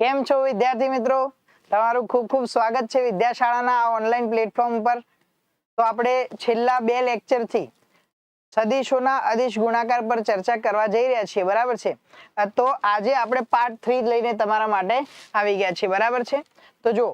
કેમ છો વિદ્યાર્થી મિત્રો? તમારું ખૂબ ખૂબ સ્વાગત છે વિદ્યાશાળાના આ ઓનલાઈન પ્લેટફોર્મ પર તો આપણે છેલ્લા બે લેક્ચરથી સદીશોના અદિશ ગુણાકાર પર ચર્ચા કરવા જઈ રહ્યા છીએ, બરાબર છે? તો આજે આપણે પાર્ટ થ્રી લઈને તમારા માટે આવી ગયા છીએ, બરાબર છે? તો જો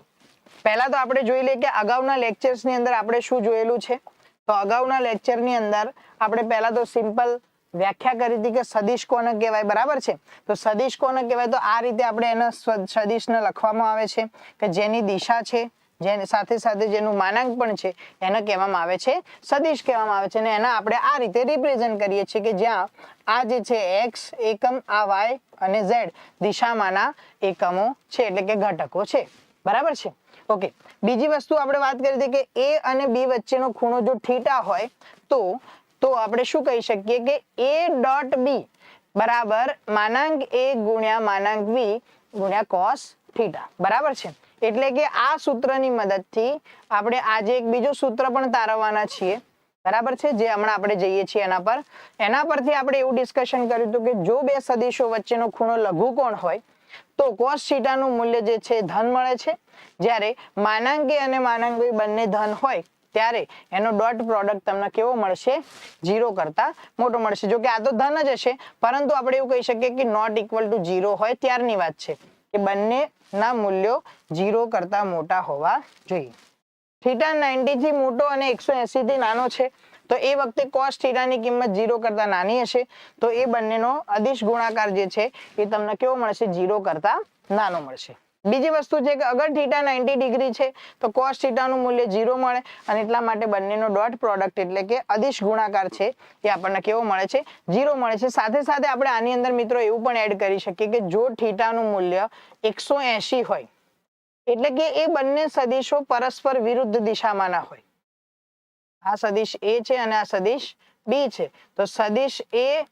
પહેલા તો આપણે જોઈ લઈએ કે અગાઉના લેક્ચર્સની અંદર આપણે શું જોયેલું છે? તો અગાઉના લેક્ચરની અંદર આપણે પહેલા તો સિમ્પલ વ્યાખ્યા કરી હતી કે સદિશ કોને કહેવાય, બરાબર છે? તો સદિશ કોને કહેવાય તો આ રીતે આપણે એના સદિશને લખવામાં આવે છે કે જેની દિશા છે, જેની, સાથે સાથે જેનું માનાંક પણ છે, એને કહેવામાં આવે છે, સદિશ કહેવામાં આવે છે અને એના આપણે આ રીતે રિપ્રેઝન્ટ કરીએ છીએ કે જ્યાં આ જે છે એક્સ એકમ, આ વાય અને ઝેડ દિશામાંના એકમો છે, એટલે કે ઘટકો છે. બરાબર છે? ઓકે. બીજી વસ્તુ આપણે વાત કરી હતી કે એ અને બી વચ્ચેનો ખૂણો જો થીટા હોય તો તો આપણે શું કહી શકીએ કે એ ડોટ બી બરાબર માનાંક એ ગુણ્યા માનાંક બી ગુણ્યા કોસ થીટા બરાબર છે? એટલે કે આ સૂત્રની મદદથી આપણે આજે એક બીજું સૂત્ર પણ તારવવાના છીએ. બરાબર છે? જે હમણાં આપણે જઈએ છીએ એના પર. એના પરથી આપણે એવું ડિસ્કશન કર્યું હતું કે જો બે સદીશો વચ્ચેનો ખૂણો લઘુકોણ હોય, તો કોસ થીટાનું મૂલ્ય જે છે ધન મળે છે. જ્યારે માનાંકી અને માનાંકી બંને ધન હોય ત્યારે એનો ડોટ પ્રોડક્ટ તમને કેવો મળશે? જીરો કરતા મોટો મળશે. જો કે આ તો ધન જ હશે, પરંતુ આપણે એવું કહી શકીએ કે નોટ ઇક્વલ ટુ ઝીરો હોય ત્યારની વાત છે કે બંનેના મૂલ્યો જીરો કરતા મોટા હોવા જોઈએ. થીટા 90 થી મોટો અને એકસો એસી થી નાનો છે. તો એ વખતે કોસ થીટાની કિંમત ઝીરો કરતા નાની હશે. તો એ બંનેનો અદિશ ગુણાકાર જે છે એ તમને કેવો મળશે? જીરો કરતા નાનો મળશે. બીજી વસ્તુ છે કે અગર થીટા 90 ડિગ્રી છે, તો કોસ થીટાનું મૂલ્ય ઝીરો મળે અને એટલા માટે બંનેનો ડોટ પ્રોડક્ટ એટલે કે અદિશ ગુણાકાર છે એ આપણને કેવો મળે છે? જીરો મળે છે. સાથે સાથે આપણે આની અંદર મિત્રો એવું પણ એડ કરી શકીએ કે જો થીટાનું મૂલ્ય એકસો હોય, એટલે કે એ બંને સદિશો પરસ્પર વિરુદ્ધ દિશામાંના હોય. આ સદિશ એ છે અને આ સદિશ બી છે. તો સદિશ એ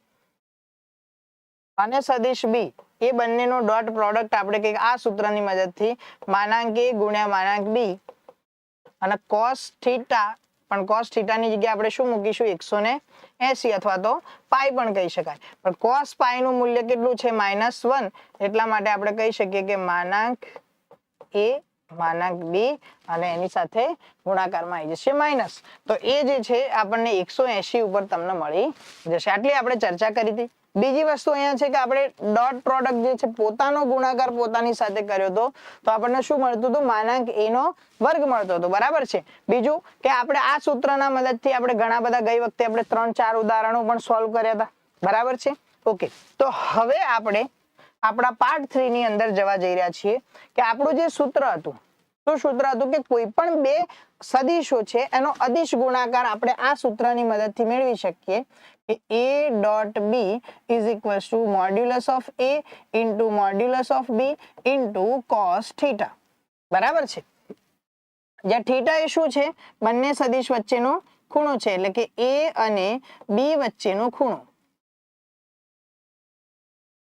અને સદિશ બી એ બંનેનો ડોટ પ્રોડક્ટ આપણે કંઈક આ સૂત્રની મદદથી માનાંક એ ગુણ્યા માનાંક બી. અને કોસ થીટા પણ કોસ થીટાની જગ્યાએ આપણે શું મૂકીશું? એકસો ને એસી અથવા તો પાઈ પણ કહી શકાય. પણ કોસ પાઈ નું મૂલ્ય કેટલું છે? Minus one. એટલા માટે આપણે કહી શકીએ કે માનાંક એ, માનાંક બી અને એની સાથે ગુણાકારમાં આવી જશે માઇનસ તો એ જે છે, આપણને એકસો એસી ઉપર તમને મળી જશે. આટલી આપણે ચર્ચા કરી હતી. બીજી વસ્તુ અહીંયા છે કે આપણે ડોટ પ્રોડક્ટ જે છે પોતાનો ગુણાકાર પોતાની સાથે કર્યો હતો, તો આપણને શું મળતું હતું? માનાંક એ નો વર્ગ મળતો હતો. બરાબર છે? બીજું કે આપણે આ સૂત્રના મદદથી આપણે ઘણા બધા ગઈ વખતે આપણે ત્રણ ચાર ઉદાહરણો પણ સોલ્વ કર્યા હતા. બરાબર છે? ઓકે તો હવે આપણે આપણા પાર્ટ થ્રી ની અંદર જવા જઈ રહ્યા છીએ કે આપણું જે સૂત્ર હતું હતું કે કોઈ પણ બે સદિશો છે, એનો અદિશ ગુણાકાર આપણે આ સૂત્રની મદદથી મેળવી શકીએ કે a dot B is equals to modulus of a into modulus of B into cos theta બરાબર છે? જ્યાં થીટા એ શું છે? બંને સદિશ વચ્ચેનો ખૂણો છે, એટલે કે a અને b વચ્ચેનો ખૂણો.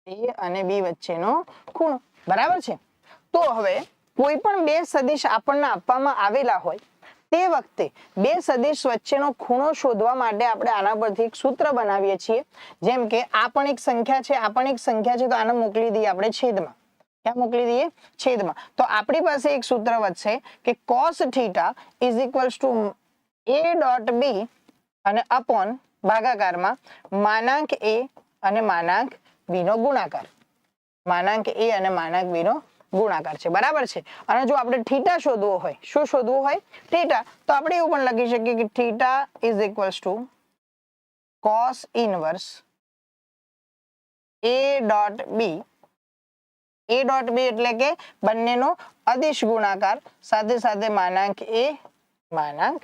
એ અને બી વચ્ચેનો ખૂણો. બરાબર છે? તો હવે કોઈ પણ બે સદિશ આપણને આપવામાં આવેલા હોય, તે વખતે બે સદિશ વચ્ચેનો ખૂણો શોધવા માટે આપણે આના પરથી એક સૂત્ર બનાવીએ છીએ. જેમ કે, આ પણ એક સંખ્યા છે, આ પણ એક સંખ્યા છે, તો આને મોકલી દઈએ આપણે છેદમાં. ક્યાં મોકલી દઈએ? છેદમાં. તો આપણી પાસે એક સૂત્ર વધશે કે cos theta is equals to a dot B અને અપોન ભાગાકારમાં માનાંક a અને માનાંક b નો ગુણાકાર. માનાંક a અને માનાંક b નો ગુણાકાર છે. બરાબર છે? અને જો આપણે થીટા શોધવો હોય, શું શોધવું હોય? થીટા. તો આપણે એવું પણ લખી શકીએ કે theta is equals to cos inverse A dot B A dot B એટલે કે બંનેનો અદિશ ગુણાકાર, સાથે સાથે માનાંક એ માનાંક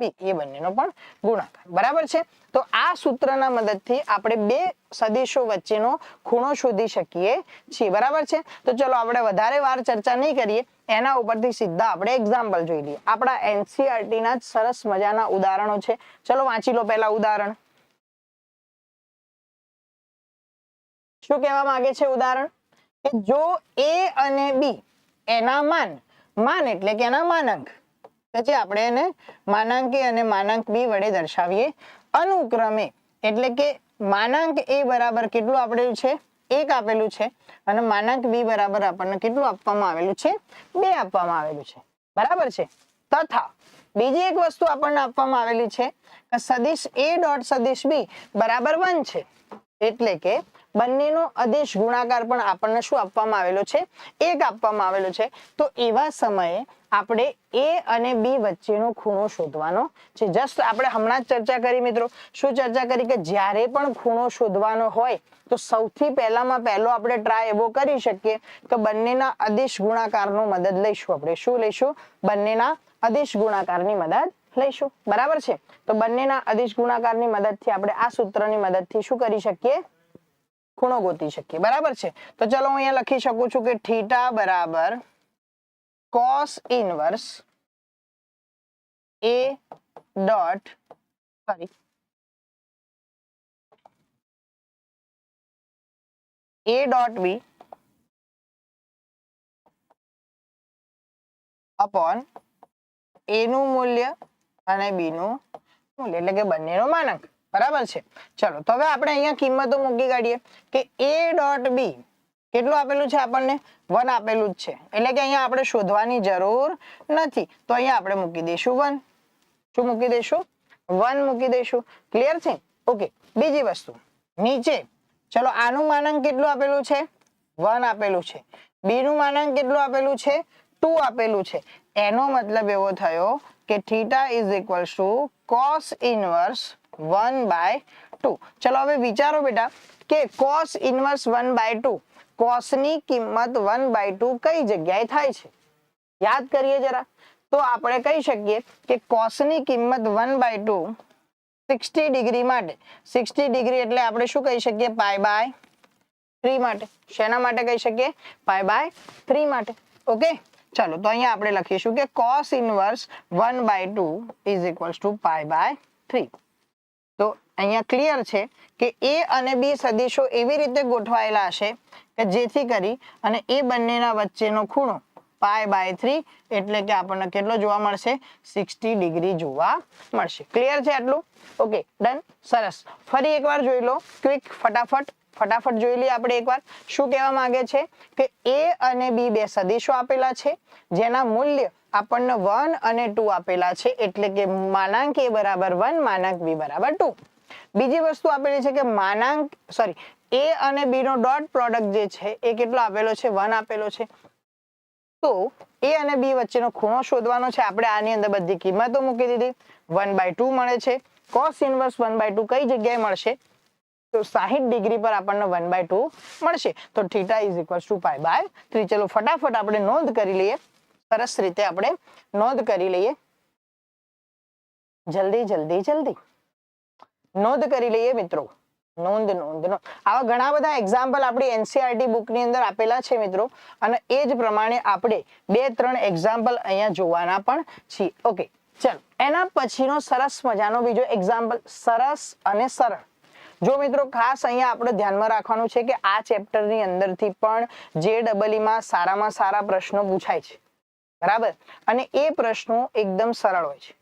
બી એ બંનેનો પણ ગુણાકાર. બરાબર છે? તો આ સૂત્રના મદદથી આપણે બે સદિશો વચ્ચેનો ખૂણો શોધી શકીએ છીએ. બરાબર છે? તો ચલો આપણે વધારે વાર ચર્ચા નહીં કરીએ. એના ઉપરથી સીધા આપણે એક્ઝામ્પલ જોઈ લઈએ. આપણા એનસીઆરટી ના સરસ મજાના ઉદાહરણો છે. ચલો વાંચી લો પહેલા ઉદાહરણ. શું કહેવા માંગે છે ઉદાહરણ? કે જો એ અને બી એના માન માન એટલે કે એના માનાંક પછી આપણે એને માનાંક એ અને માનાંક બી વડે દર્શાવીએ. અનુક્રમે એટલે કે માનાંક એ બરાબર કેટલું આપણે છે? એક આપેલું છે અને માનાંક બી બરાબર આપણને કેટલું આપવામાં આવેલું છે? બે આપવામાં આવેલું છે. બરાબર છે? તથા બીજી એક વસ્તુ આપણને આપવામાં આવેલી છે સદિશ એ ડોટ સદિશ બી બરાબર વન છે. એટલે કે બંનેનો અદિશ ગુણાકાર પણ આપણને શું આપવામાં આવેલો છે? એક આપવામાં આવેલો છે. તો એવા સમયે આપણે એ અને બી વચ્ચેનો ખૂણો શોધવાનો છે. જસ્ટ આપણે હમણાં જ ચર્ચા કરી મિત્રો. શું ચર્ચા કરી? કે જ્યારે પણ ખૂણો શોધવાનો હોય, તો સૌથી પહેલામાં પહેલો આપણે ટ્રાય એવો કરી શકીએ કે બંનેના અદિશ ગુણાકારનો મદદ લઈશું આપણે. શું લઈશું? બંનેના અદિશ ગુણાકારની મદદ લઈશું. બરાબર છે? તો બંનેના અદિશ ગુણાકારની મદદથી આપણે આ સૂત્રની મદદથી શું કરી શકીએ? ખૂણો ગોતી શકીએ. બરાબર છે? તો ચલો હું અહીંયા લખી શકું છું કે થીટા બરાબર cos inverse a dot sorry. a dot b upon a નું મૂલ્ય અને b નું મૂલ્ય. એટલે કે બંનેનો માનાંક. બરાબર છે. ચલો, તો હવે આપણે અહીંયા કિંમતો મૂકી કાઢીએ કે a ડોટ b કેટલું આપેલું છે આપણને? વન આપેલું જ છે. એટલે કે અહીંયા આપણે શોધવાની જરૂર નથી. તો અહીંયા આપણે મૂકી દઈશું વન શું મૂકી દઈશું? વન મૂકી દઈશું. ક્લિયર છે? ઓકે બીજી વસ્તુ. નીચે. ચલો, આનું માનાંક કેટલું આપેલું છે? વન આપેલું છે. બી નું માનાંક કેટલું આપેલું છે? ટુ આપેલું છે. એનો મતલબ એવો થયો કે theta is equal to cos inverse one by two ચલો હવે વિચારો બેટા કે cos inverse one by two કોસની કિંમત વન બાય ટુ કઈ જગ્યાએ થાય છે? યાદ કરીએ જરા. તો આપણે કહી શકીએ કે કોસની કિંમત one by two sixty degree માટે. સિક્સટી ડિગ્રી એટલે આપણે શું કહી શકીએ? પાય બાય થ્રી માટે. શેના માટે કહી શકીએ? પાય બાય થ્રી માટે. ઓકે ચાલો, તો અહીંયા આપણે લખીશું કે cos inverse one by two is equals to pi by three તો અહીંયા ક્લિયર છે કે એ અને બી સદીશો એવી રીતે ગોઠવાયેલા હશે કે જેથી કરી અને એ બંનેના વચ્ચેનો ખૂણો પાય બાય થ્રી એટલે કે આપણને કેટલો જોવા મળશે? સિક્સટી ડિગ્રી જોવા મળશે. ક્લિયર છે આટલું? ઓકે ડન સરસ. ફરી એકવાર જોઈ લો. ક્વિક ફટાફટ. ફટાફટ જોઈ લઈએ આપણે એકવાર. શું કહેવા માંગે છે? કે એ અને બી બે સદીશો આપેલા છે, જેના મૂલ્ય આપણને વન અને ટુ આપેલા છે, એટલે કે માનાંક એ બરાબર વન, માનાંક બી બરાબર ટુ. બીજી વસ્તુ આપેલી છે કે માનાંક સોરી એ અને બી નો ડોટ પ્રોડક્ટ જે છે, એ કેટલો આપેલો છે? વન આપેલો છે. તો એ અને બી વચ્ચેનો ખૂણો શોધવાનો છે. આપણે આની અંદર બધી કિંમતો મૂકી દીધી. વન બાય ટુ મળે છે. Cos inverse one by two કઈ જગ્યાએ મળશે? તો સાહીઠ ડિગ્રી પર આપણને વન બાય ટુ મળશે. તો theta is equals to pi by three. ચલો ફટાફટ આપણે નોંધ કરી લઈએ. સરસ રીતે આપણે નોંધ કરી લઈએ. જલ્દી જલ્દી જલ્દી. નોંધ કરી લઈએ મિત્રો. નોંધ નોંધ નો આવા ઘણા બધા એક્ઝામ્પલ આપણી એનસીઆરટી બુકની અંદર આપેલા છે મિત્રો. અને એ જ પ્રમાણે આપણે બે, ત્રણ એક્ઝામ્પલ અહીંયા જોવાના પણ છીએ. ઓકે ચાલો. એના પછીનો સરસ મજાનો બીજો એક્ઝામ્પલ સરસ અને સરળ. જો મિત્રો ખાસ અહીંયા આપણે ધ્યાનમાં રાખવાનું છે કે આ ચેપ્ટરની અંદરથી પણ જે ડબલઈમાં સારામાં સારા પ્રશ્નો પૂછાય છે. બરાબર? અને એ પ્રશ્નો એકદમ સરળ હોય છે.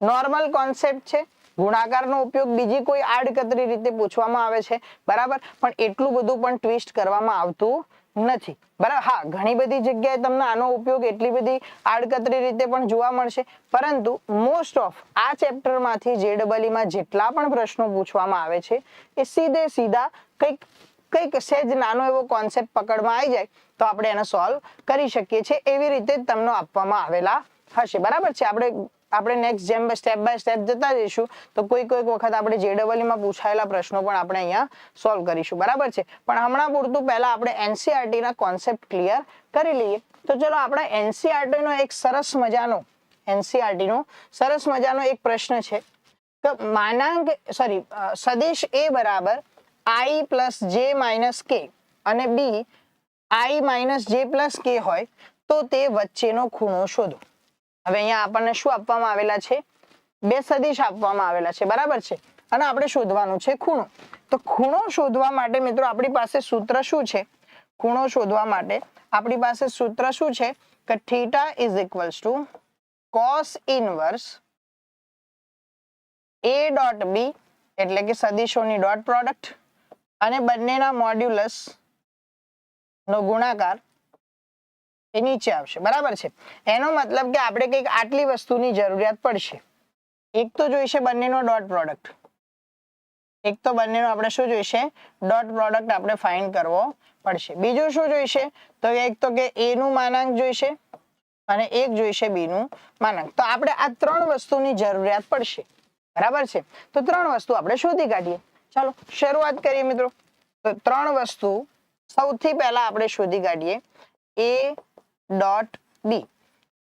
નોર્મલ કોન્સેપ્ટ છે. ગુણાકારનો ઉપયોગ બીજી કોઈ આડકતરી રીતે પૂછવામાં આવે છે. બરાબર? પણ એટલું બધું પણ ટ્વિસ્ટ કરવામાં આવતું નથી. બરાબર હા, ઘણી બધી જગ્યાએ તમને આનો ઉપયોગ એટલી બધી આડકતરી રીતે પણ જોવા મળશે. પરંતુ મોસ્ટ ઓફ આ ચેપ્ટરમાંથી જેડબલીમાં જેટલા પણ પ્રશ્નો પૂછવામાં આવે છે, એ સીધે સીધા કંઈક કંઈક સહેજ નાનો એવો કોન્સેપ્ટ પકડમાં આવી જાય, તો આપણે એને સોલ્વ કરી શકીએ છીએ. એવી રીતે જ તમને આપવામાં આવેલા હશે. બરાબર છે? આપણે આપણે નેક્સ્ટ જેમ સ્ટેપ બાય સ્ટેપ જતા જઈશું, તો કોઈ કોઈક વખત આપણે JEE માં પૂછાયેલા પ્રશ્નો પણ આપણે અહીંયા સોલ્વ કરીશું. બરાબર છે? પણ હમણાં પૂરતું પહેલા આપણે એનસીઆરટી ના કોન્સેપ્ટ ક્લિયર કરી લઈએ. તો ચલો, આપણે એનસીઆરટી નો એક સરસ મજાનો એનસીઆરટી નો સરસ મજાનો એક પ્રશ્ન છે. કે માનાંક સોરી સદેશ એ બરાબર આઈ પ્લસ જે માઇનસ કે અને બી આઈ માઇનસ જે પ્લસ કે હોય, તો તે વચ્ચેનો ખૂણો શોધો. હવે અહીંયા આપણને શું આપવામાં આવેલા છે? બે સદિશ આપવામાં આવેલા છે, બરાબર છે? અને આપણે શોધવાનું છે ખૂણો. તો ખૂણો શોધવા માટે મિત્રો આપણી પાસે સૂત્ર શું છે? ખૂણો શોધવા માટે આપણી પાસે સૂત્ર શું છે? કે theta is equals to cos inverse A dot B, એટલે કે સદિશોની ડોટ પ્રોડક્ટ. અને બંનેના મોડ્યુલસ નો ગુણાકાર એ નીચે આવશે. બરાબર છે? એનો મતલબ કે આપણે કંઈક આટલી વસ્તુની જરૂરિયાત પડશે. એક તો જોઈશે બંનેનો ડોટ પ્રોડક્ટ એક તો બંનેનો આપણે શું જોઈશે? ડોટ પ્રોડક્ટ આપણે ફાઇન્ડ કરવો પડશે. બીજું શું જોઈશે? તો એક તો કે એ નું માનાંક જોઈશે અને એક જોઈશે બી નું માનાંક. તો આપણે આ ત્રણ વસ્તુની જરૂરિયાત પડશે. બરાબર છે? તો ત્રણ વસ્તુ આપણે શોધી કાઢીએ. ચાલો, શરૂઆત કરીએ મિત્રો. તો ત્રણ વસ્તુ સૌથી પહેલા આપણે શોધી કાઢીએ. એ ડોટ બી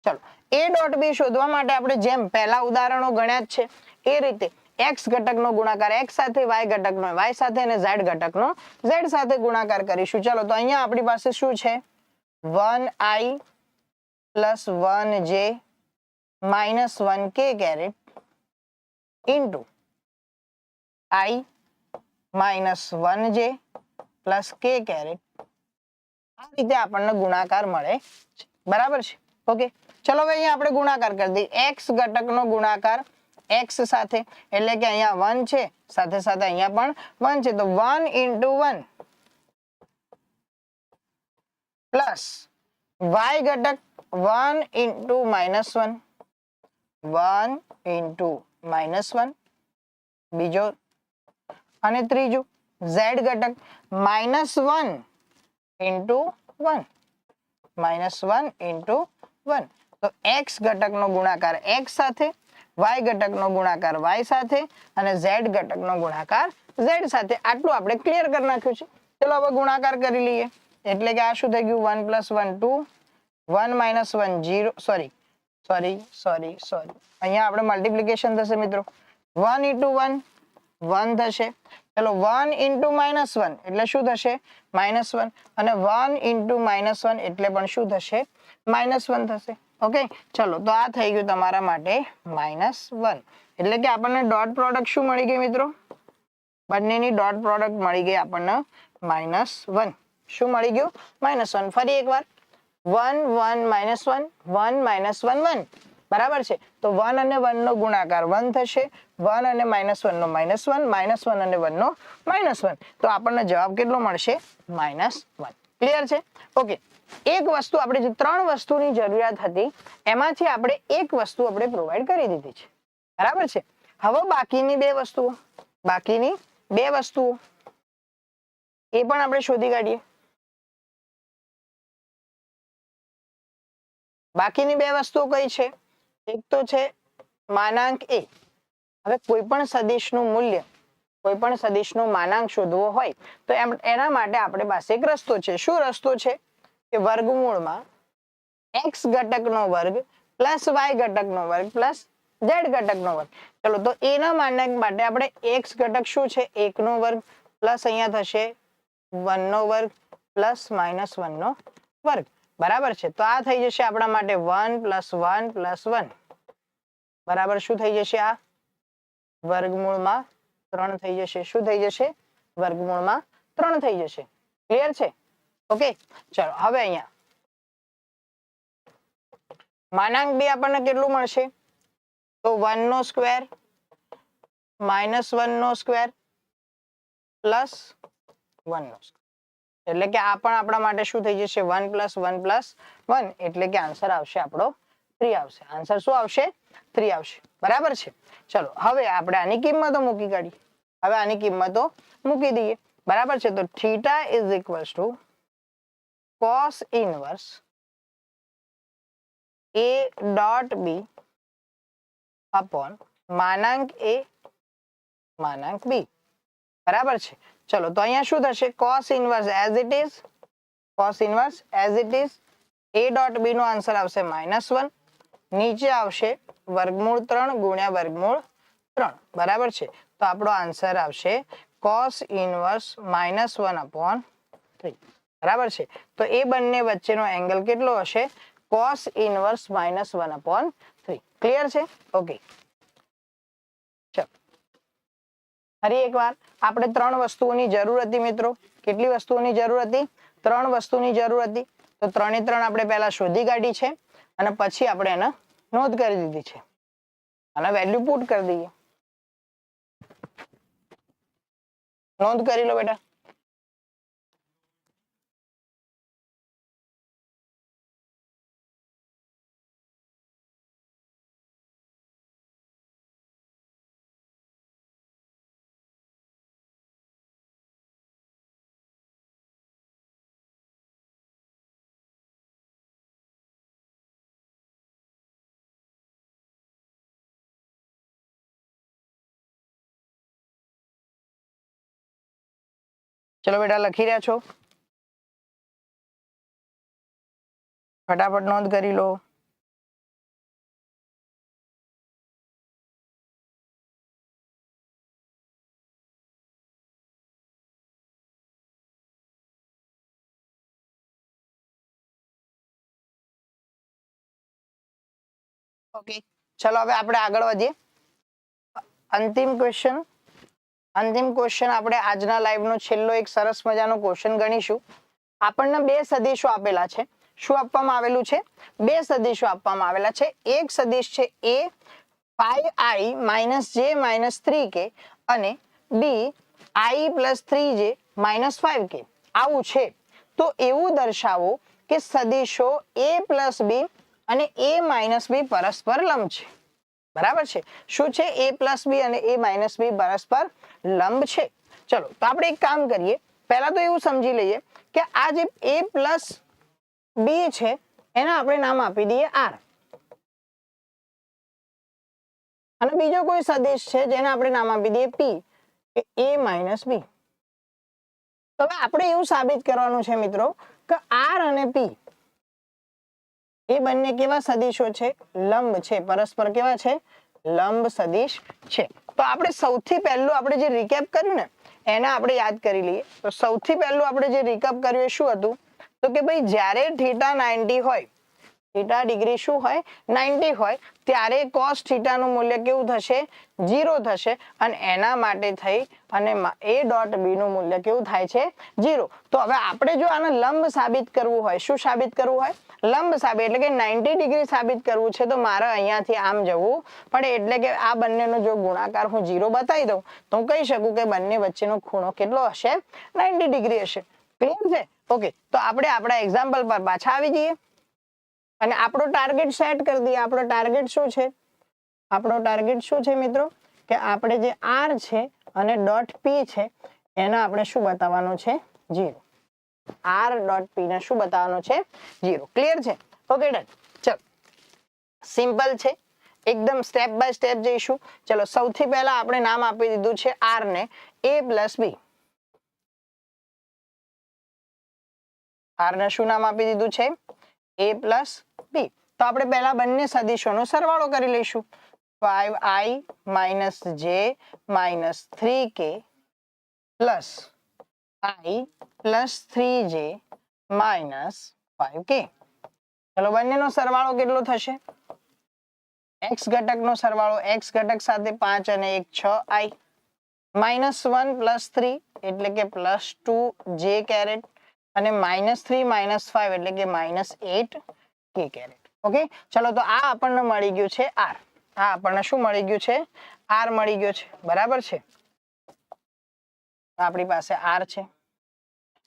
ચલો એ ડોટ બી શોધવા માટે આપણે જેમ પહેલા ઉદાહરણો ગણ્યા જ છે, એ રીતે એક્સ ઘટકનો ગુણાકાર એક્સ સાથે વાય ઘટકનો વાય સાથે અને ઝેડ ઘટકનો ઝેડ સાથે ગુણાકાર કરીશું. ચલો, તો અહીંયા આપણી પાસે શું છે? One I plus one J minus one K caret into I minus one J plus K caret આ રીતે આપણને ગુણાકાર મળે છે બરાબર છે ઓકે ચલો હવે અહીંયા આપણે ગુણાકાર કરી દઈએ એક્સ ઘટકનો ગુણાકાર એક્સ સાથે એટલે કે અહીંયા વન છે સાથે સાથે અહીંયા પણ વન છે તો one into one plus Y ઘટક one into minus one one into minus one બીજો અને ત્રીજું ઝેડ ઘટક minus one into one minus one into one તો એક્સ ઘટકનો ગુણાકાર એક્સ સાથે વાય ઘટકનો ગુણાકાર વાય સાથે અને ઝેડ ઘટકનો ગુણાકાર ઝેડ સાથે. આટલું આપણે ક્લિયર કરી નાખ્યું છે. ચલો હવે ગુણાકાર કરી લઈએ. એટલે કે આ શું થઈ ગયું? One plus one two one minus one zero sorry sorry sorry sorry અહીંયા આપણે મલ્ટિપ્લિકેશન થશે મિત્રો. વન ઇન્ટુ વન વન થશે. ચલો વન ઇન્ટુ માઇનસ વન એટલે શું થશે? માઇનસ વન અને વન ઇન્ટુ માઇનસ વન એટલે પણ શું થશે? માઇનસ વન થશે. ઓકે ચલો, તો આ થઈ ગયું તમારા માટે માઇનસ વન એટલે કે આપણને ડોટ પ્રોડક્ટ શું મળી ગઈ મિત્રો? બંનેની ડોટ પ્રોડક્ટ મળી ગઈ આપણને માઇનસ વન શું મળી ગયું? માઇનસ વન ફરી એકવાર. One one minus one one minus one one બરાબર છે? તો વન અને વનનો ગુણાકાર વન થશે. વન અને માઇનસ વનનો માઇનસ વન માઇનસ વન અને વનનો માઇનસ વન. તો આપણને જવાબ કેટલો મળશે? Minus one. ક્લિયર છે? ઓકે. એક વસ્તુ આપણે જે ત્રણ વસ્તુની જરૂરિયાત હતી, એમાંથી આપણે એક વસ્તુ આપણે પ્રોવાઈડ કરી દીધી છે. બરાબર છે? હવે બાકીની બે વસ્તુઓ. બાકીની બે વસ્તુઓ. એ પણ આપણે શોધી કાઢીએ. બાકીની બે વસ્તુઓ કઈ છે? એક તો છે માનાંક એ. હવે કોઈ પણ સદિશનું મૂલ્ય, કોઈ પણ સદિશનો માનાંક શોધવો હોય, તો એમ, એના માટે આપણે પાસે એક રસ્તો છે. શું રસ્તો છે? કે વર્ગમૂળમાં એક્સ ઘટકનો વર્ગ પ્લસ વાય ઘટકનો વર્ગ પ્લસ ઝેડ ઘટકનો વર્ગ. ચલો, તો એના માનાંક માટે આપણે એક્સ ઘટક શું છે? એકનો વર્ગ પ્લસ અહીંયા થશે વનનો વર્ગ પ્લસ માઇનસ વનનો વર્ગ. બરાબર છે? તો આ થઈ જશે આપણા માટે one plus one plus one બરાબર શું થઈ જશે આ? વર્ગમૂળમાં ત્રણ થઈ જશે. શું થઈ જશે? વર્ગમૂળમાં ત્રણ થઈ જશે. ક્લિયર છે? ઓકે ચલો, હવે અહીંયા. માનાંક બે આપણને કેટલું મળશે? તો વન નો સ્ક્વેર માઇનસ વન નો સ્ક્વેર પ્લસ વન નો સ્ક્વેર એટલે કે આ પણ આપણા માટે શું થઈ જશે? One plus one plus one. એટલે કે આન્સર આવશે આપણો થ્રી આવશે. આન્સર શું આવશે? થ્રી આવશે. બરાબર છે? ચલો, હવે આપણે આની કિંમતો મૂકી કાઢીએ. હવે આની કિંમતો મૂકી દઈએ. બરાબર છે? તો theta is equal to cos inverse A dot B upon માનાંક A માનાંક બી બરાબર છે? ચલો, તો અહીંયા શું થશે? Cos inverse as it is cos inverse as it is A dot b નો આન્સર આવશે માઇનસ વન નીચે આવશે વર્ગમૂળ ત્રણ ગુણ્યા વર્ગમૂળ ત્રણ. બરાબર છે? તો આપણો આન્સર આવશે cos inverse minus one upon three બરાબર છે? તો એ બંને વચ્ચેનો એંગલ કેટલો હશે? Cos inverse minus one upon three clear છે? ઓકે ચલો ફરી એકવાર, આપણે ત્રણ વસ્તુઓની જરૂર હતી મિત્રો. કેટલી વસ્તુઓની જરૂર હતી? ત્રણ વસ્તુની જરૂર હતી. તો ત્રણે ત્રણ આપણે પહેલા શોધી કાઢી છે અને પછી આપણે એને નોંધ કરી દીધી છે. અને વેલ્યુ પુટ કરી દઈએ. નોંધ કરી લો બેટા. ચલો બેટા, લખી રહ્યા છો? ફટાફટ નોંધ કરી લો. ઓકે ચલો, હવે આપણે આગળ વધીએ. અંતિમ ક્વેશ્ચન અંતિમ ક્વેશ્ચન આપણે આજના લાઈવનો છેલ્લો એક સરસ મજાનો ક્વેશ્ચન ગણીશું. આપણને બે સદીશો આપેલા છે. શું આપવામાં આવેલું છે? બે સદીશો આપવામાં આવેલા છે. એક સદીશ છે A five I minus J minus three K અને B I plus three J minus five K આવું છે. તો એવું દર્શાવો કે સદીશો એ પ્લસ બી અને એ માઇનસ બી પરસ્પર લંબ છે. બરાબર છે? શું છે? એ પ્લસ બી અને એ માઇનસ બી પરસ્પર લંબ છે. ચલો, તો આપણે એક કામ કરીએ. પહેલા તો એવું સમજી લઈએ કે આ જે એ પ્લસ બી છે, એના આપણે નામ આપી દઈએ આર અને બીજો કોઈ સદિશ છે, જેને આપણે નામ આપી દઈએ પી કે એ માઇનસ બી હવે આપણે એવું સાબિત કરવાનું છે મિત્રો, કે આર અને પી એ બંને કેવા સદિશો છે? લંબ છે. પરસ્પર કેવા છે? લંબ સદિશ છે. તો આપણે સૌથી પહેલું આપણે જે રિકેપ કર્યું ને, એને આપણે યાદ કરી લઈએ. તો સૌથી પહેલું આપણે જે રિકેપ કર્યું એ શું હતું? તો કે ભાઈ જ્યારે થીટા 90 હોય થીટા ડિગ્રી શું હોય? 90 હોય. ત્યારે cos થીટા નું મૂલ્ય કેવું થશે? 0 થશે. અને એના માટે થઈ અને એ ડોટ બીનું મૂલ્ય કેવું થાય છે? 0 તો હવે આપણે જો આને લંબ સાબિત કરવું હોય, શું સાબિત કરવું હોય? લંબ સાબિત એટલે કે 90 ડિગ્રી સાબિત કરવું છે તો મારે અહીંયાથી આમ જવું પડે. એટલે કે આ બંનેનો જો ગુણાકાર હું 0 બતાવી દઉં, તો હું કહી શકું કે બંને વચ્ચેનો ખૂણો કેટલો હશે? 90 ડિગ્રી હશે. ક્લિયર છે? ઓકે તો આપણે આપણા એક્ઝામ્પલ પર પાછા આવી જઈએ. અને આપણો ટાર્ગેટ સેટ કરી દઈએ. આપણો ટાર્ગેટ શું છે? આપણો ટાર્ગેટ શું છે મિત્રો? કે આપણે જે આર છે અને ડોટ પી છે, એના આપણે શું બતાવવાનું છે? જીરો આર ડોટ પી ને શું બતાવવાનું છે? જીરો ક્લિયર છે? ઓકે ડન ચલો. સિમ્પલ છે. એકદમ સ્ટેપ બાય સ્ટેપ જઈશું. ચલો, સૌથી પહેલા આપણે નામ આપી દીધું છે આર ને. એ પ્લસ બી આર ને શું નામ આપી દીધું છે? A plus B. તો આપણે પહેલા બંને સદિશોનો સરવાળો કરી લઈશું. Five I minus J minus three K plus I plus three J minus five K ચલો, બંનેનો સરવાળો કેટલો થશે? એક્સ ઘટકનો સરવાળો એક્સ ઘટક સાથે પાંચ અને એક છ I minus one plus three એટલે કે પ્લસ ટુ જે કેરેટ અને માઇનસ થ્રી માઇનસ ફાઈવ એટલે કે minus eight K caret okay ચલો, તો આ આપણને મળી ગયું છે આર આ આપણને શું મળી ગયું છે? આર મળી ગયો છે. બરાબર છે? આપણી પાસે આર છે.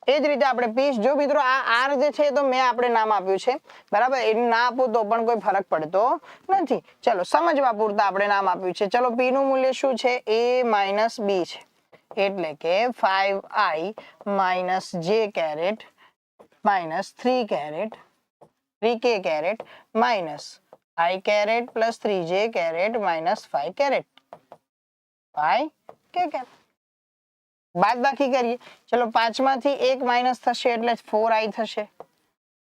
એ જ રીતે આપણે પીસ, જો મિત્રો આ આર જે છે તો મેં આપણે નામ આપ્યું છે. બરાબર? એ ના આપું તો પણ કોઈ ફરક પડતો નથી. ચલો, સમજવા પૂરતા આપણે નામ આપ્યું છે. ચલો પી નું મૂલ્ય શું છે? એ માઇનસ બી છે. એટલે કે five I minus J caret minus three caret three K caret minus I caret three J caret minus five caret five K caret બાદ બાકી કરીએ. ચલો પાંચમાંથી એક માઇનસ થશે એટલે ફોર આઈ થશે.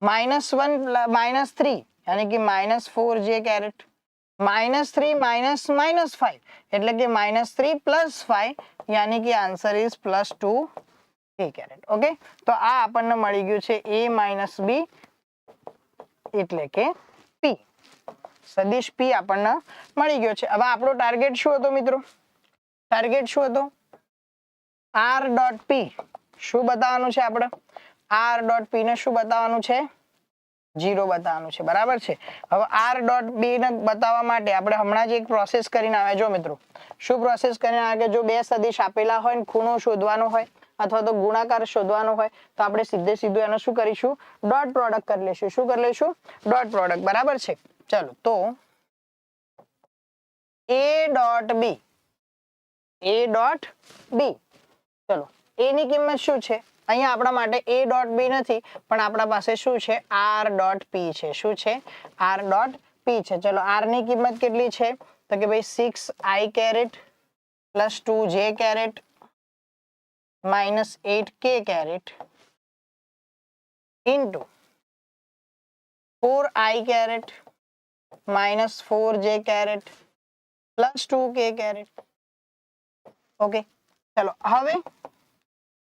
માઇનસ વન માઇનસ થ્રી યાની કે minus four J caret minus three minus minus five એટલે કે માઇનસ થ્રી પ્લસ ફાઈવ યાની કે answer is plus two A caret okay તો આ આપણને મળી ગયું છે એ માઇનસ બી એટલે કે પી સદિશ પી આપણને મળી ગયો છે. હવે આપણો ટાર્ગેટ શું હતો મિત્રો? ટાર્ગેટ શું હતો? આર ડોટ પી શું બતાવવાનું છે આપણે? આર ડોટ પી ને શું બતાવવાનું છે? જીરો બતાવવાનું છે. બરાબર છે? હવે આર ડોટ બી ને બતાવવા માટે આપણે હમણાં જ એક પ્રોસેસ કરીને આવ્યા જો મિત્રો. શું પ્રોસેસ કરીને આવ્યા કે જો બે સદિશ આપેલા હોય ને ખૂણો શોધવાનો હોય અથવા તો ગુણાકાર શોધવાનો હોય, તો આપણે સીધે સીધું એનો શું કરીશું? ડોટ પ્રોડક્ટ કરી લઈશું. શું કરી લઈશું? ડોટ પ્રોડક્ટ બરાબર છે? ચલો, તો એ ડોટ બી એ ડોટ બી ચલો એની કિંમત શું છે? અહીંયા આપણા માટે એ ડોટ બી નથી, પણ આપણા પાસે શું છે? આર ડોટ પી છે. શું છે? આર ડોટ પી છે. ચલો આરની કિંમત કેટલી છે? તો કે ભાઈ six I caret plus two J caret minus 8k caret into 4i caret minus 4j caret plus 2k caret okay ચલો, હવે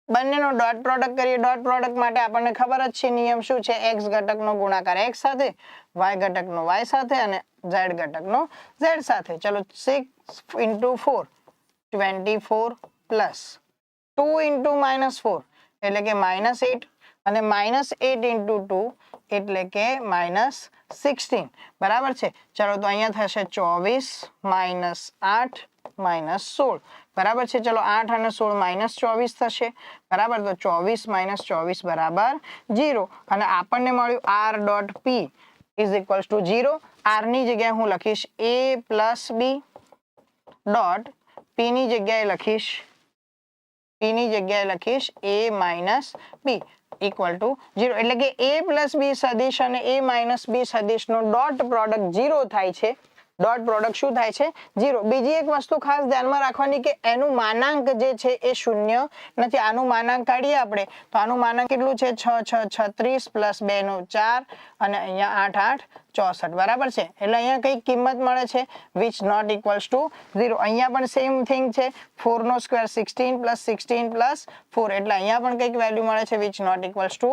બંનેનો ડોટ પ્રોડક્ટ કરીએ. ડોટ પ્રોડક્ટ માટે આપણને ખબર જ છે નિયમ શું છે? X ઘટકનો ગુણાકાર x સાથે, y ઘટકનો y સાથે અને z ઘટકનો z સાથે. ચલો 6 into four twenty four plus two into minus four એટલે કે માઇનસ એટ અને માઇનસ એટ ઇન્ટુ ટુ એટલે કે માઇનસ સિક્સટીન બરાબર છે? ચલો તો અહીંયા થશે ચોવીસ માઇનસ આઠ માઇનસ સોળ. બરાબર છે? ચલો આઠ અને સોળ માઇનસ ચોવીસ થશે. બરાબર? તો ચોવીસ માઇનસ ચોવીસ બરાબર જીરો અને આપણને મળ્યું R dot P is equals to zero આરની જગ્યાએ હું લખીશ એ પ્લસ બી ડોટ પીની જગ્યાએ લખીશ પીની જગ્યાએ લખીશ A minus B equal to zero એટલે કે એ પ્લસ બી સદીશ અને એ માઇનસ બી સદિશનો ડોટ પ્રોડક્ટ ઝીરો થાય છે. ડોટ પ્રોડક્ટ શું થાય છે? ઝીરો બીજી એક વસ્તુ ખાસ ધ્યાનમાં રાખવાની કે એનું માનાંક જે છે એ શૂન્ય નથી. આનું માનાંક કાઢીએ આપણે. તો આનું માનાંક કેટલું છે? છ છ, છત્રીસ પ્લસ બે નું ચાર અને અહીંયા આઠ આઠ. ચોસઠ, બરાબર છે? એટલે અહીંયા કઈ કિંમત મળે છે which not equals to zero અહીંયા પણ સેમ થિંગ છે ફોરનો square sixteen plus sixteen plus four એટલે અહીંયા પણ કંઈક વેલ્યુ મળે છે which not equals to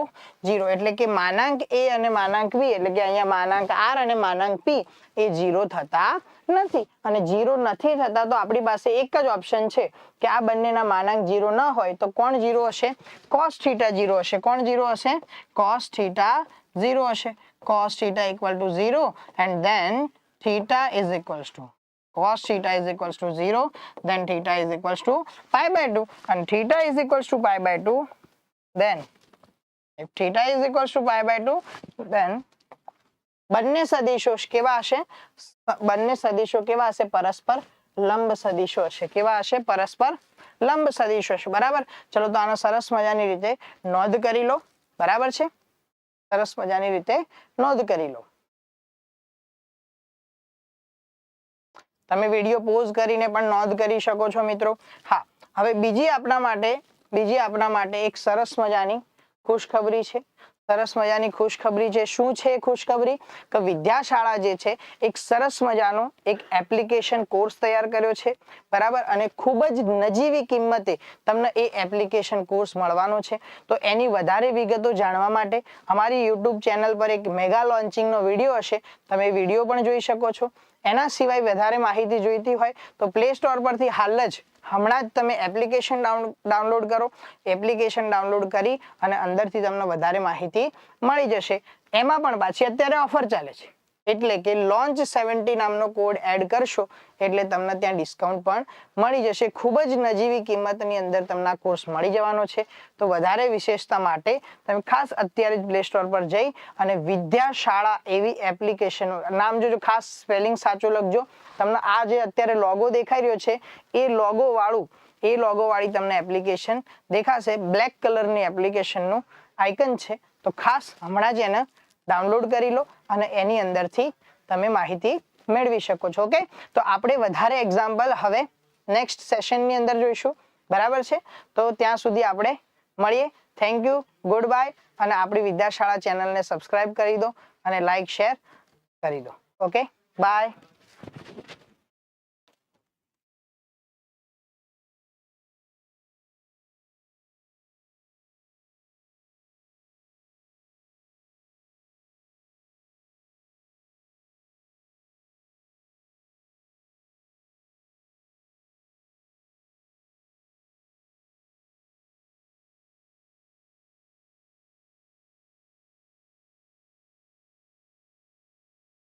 zero એટલે કે માનાંક એ અને માનાંક બી એટલે કે અહીંયા માનાંક આર અને માનાંક પી એ ઝીરો થતા નથી. અને ઝીરો નથી થતા તો આપણી પાસે એક જ ઓપ્શન છે, કે આ બંનેના માનાંક ઝીરો ન હોય તો કોણ ઝીરો હશે? કોસ થીટા ઝીરો હશે. કોણ ઝીરો હશે? કોસ થીટા ઝીરો હશે. cos theta equal to 0 and then theta is equals to cos theta is equals to 0 then theta is equals to pi by 2 and theta is equals to pi by 2 then if theta is equals to pi by 2 then બંને સદિશો કેવા હશે બંને સદિશો કેવા હશે પરસ્પર લંબ સદિશો હશે કેવા હશે પરસ્પર લંબ સદિશો હશે બરાબર ચલો તો આનો સરસ મજાની રીતે નોંધ કરી લો બરાબર છે સરસ મજાની રીતે નોંધ કરી લો. તમે વીડિયો પોઝ કરીને પણ નોંધ કરી શકો છો મિત્રો. હા, હવે બીજી આપણા માટે, બીજી આપણા માટે એક સરસ મજાની ખુશખબરી છે. સરસ મજાની ખુશખબરી છે. શું છે ખુશખબરી? કે વિદ્યાશાળા જે છે, એક સરસ મજાનો એક એપ્લિકેશન કોર્સ તૈયાર કર્યો છે. બરાબર? અને ખૂબ જ નજીવી કિંમતે તમને એ એપ્લિકેશન કોર્સ મળવાનો છે. તો એની વધારે વિગતો જાણવા માટે અમારી યુટ્યુબ ચેનલ પર એક મેગા લોન્ચિંગનો વીડિયો હશે. તમે વીડિયો પણ જોઈ શકો છો. એના સિવાય વધારે માહિતી જોઈતી હોય તો પ્લે સ્ટોર પરથી હાલ જ હમણાં જ તમે એપ્લિકેશન ડાઉનલોડ કરો. એપ્લિકેશન ડાઉનલોડ કરી અને અંદરથી તમને વધારે માહિતી મળી જશે. એમાં પણ પાછી અત્યારે ઓફર ચાલે છે. એટલે કે લોન્ચ સેવન્ટી નામનો કોડ એડ કરશો, એટલે તમને ત્યાં ડિસ્કાઉન્ટ પણ મળી જશે. ખૂબ જ નજીવી કિંમતની અંદર તમને આ કોર્સ મળી જવાનો છે. તો વધારે વિશેષતા માટે તમે ખાસ અત્યારે જ પ્લે સ્ટોર પર જઈ અને વિદ્યાશાળા એવી એપ્લિકેશન નામ જોજો, ખાસ સ્પેલિંગ સાચું લખજો. તમને આ જે અત્યારે લોગો દેખાઈ રહ્યો છે, એ લોગો વાળું, એ લોગો વાળી તમને એપ્લિકેશન દેખાશે. બ્લેક કલરની એપ્લિકેશનનું આઇકન છે. તો ખાસ હમણાં જ એને ડાઉનલોડ કરી લો અને એની અંદરથી તમે માહિતી મેળવી શકો છો, ઓકે? તો આપણે વધારે એક્ઝામ્પલ હવે નેક્સ્ટ સેશનની અંદર જોઈશું, બરાબર છે? તો ત્યાં સુધી આપણે મળીએ. થેન્ક યુ ગુડ બાય અને આપણી વિદ્યાશાળા ચેનલને સબસ્ક્રાઇબ કરી દો અને લાઈક શેર કરી દો, ઓકે? બાય